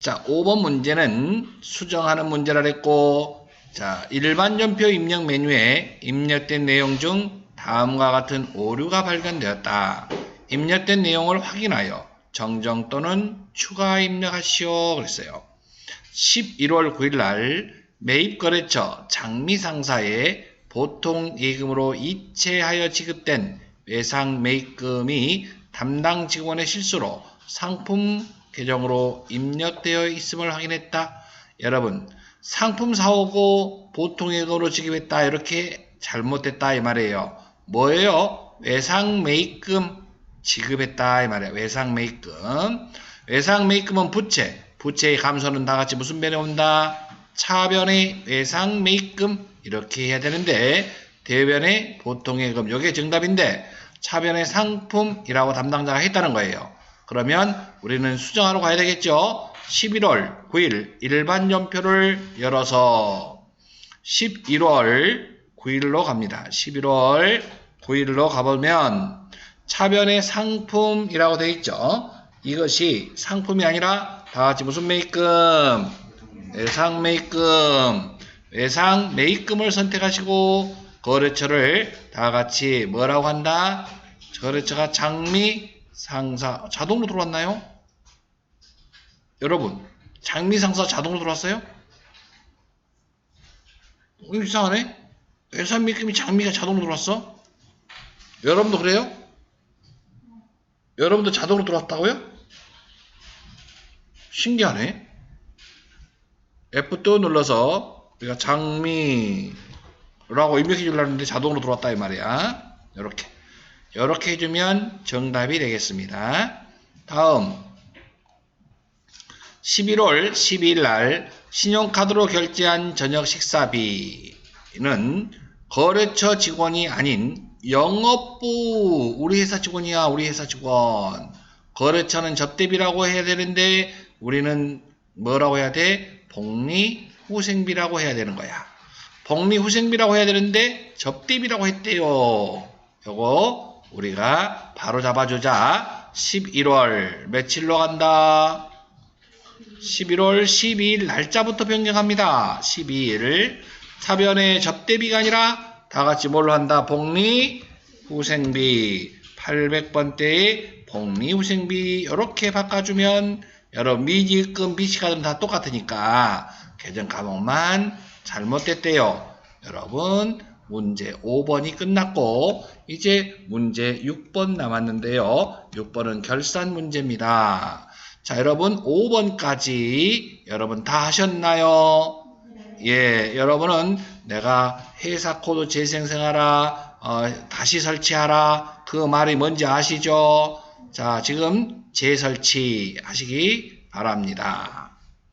자, 5번 문제는 수정하는 문제라 그랬고, 자, 일반 전표 입력 메뉴에 입력된 내용 중 다음과 같은 오류가 발견되었다. 입력된 내용을 확인하여 정정 또는 추가 입력하시오. 그랬어요. 11월 9일 날 매입 거래처 장미 상사에 보통 예금으로 이체하여 지급된 외상 매입금이 담당 직원의 실수로 상품 계정으로 입력되어 있음을 확인했다. 여러분, 상품 사오고 보통 예금으로 지급했다. 이렇게 잘못됐다. 이 말이에요. 뭐예요? 외상 매입금 지급했다. 이 말이에요. 외상 매입금. 외상 매입금은 부채. 부채의 감소는 다 같이 무슨 변에 온다? 차변의 외상 매입금. 이렇게 해야 되는데, 대변의 보통 예금. 이게 정답인데, 차변의 상품이라고 담당자가 했다는 거예요. 그러면 우리는 수정하러 가야 되겠죠? 11월 9일 일반 연표를 열어서 11월 9일로 갑니다. 11월 9일로 가보면 차변의 상품이라고 되어 있죠. 이것이 상품이 아니라 다 같이 무슨 매입금? 외상 매입금. 외상 매입금을 선택하시고 거래처를 다 같이 뭐라고 한다? 거래처가 장미 상사 자동으로 들어왔나요? 여러분 장미 상사 자동으로 들어왔어요? 어, 이상하네. 외상 매입금이 장미가 자동으로 들어왔어? 여러분도 그래요? 여러분도 자동으로 들어왔다고요? 신기하네. F2 눌러서 우리가 장미라고 입력해 주려는데 자동으로 들어왔다 이 말이야. 이렇게 이렇게 해주면 정답이 되겠습니다. 다음 11월 12일 날 신용카드로 결제한 저녁 식사비는 거래처 직원이 아닌 영업부 우리 회사 직원이야 우리 회사 직원 거래처는 접대비라고 해야 되는데 우리는 뭐라고 해야 돼? 복리후생비라고 해야 되는 거야. 복리후생비라고 해야 되는데 접대비라고 했대요. 요거 우리가 바로 잡아주자. 11월 며칠로 간다? 11월 12일 날짜부터 변경합니다. 12일 차변의 접대비가 아니라 다 같이 뭘로 한다? 복리 후생비 800번대의 복리 후생비 이렇게 바꿔주면 여러분 미지금 비시가든 다 똑같으니까 계정 과목만 잘못됐대요. 여러분 문제 5번이 끝났고 이제 문제 6번 남았는데요. 6번은 결산 문제입니다. 자 여러분 5번까지 여러분 다 하셨나요? 예, 여러분은 내가 회사 코드 재생성하라, 어, 다시 설치하라, 그 말이 뭔지 아시죠? 자, 지금 재설치 하시기 바랍니다.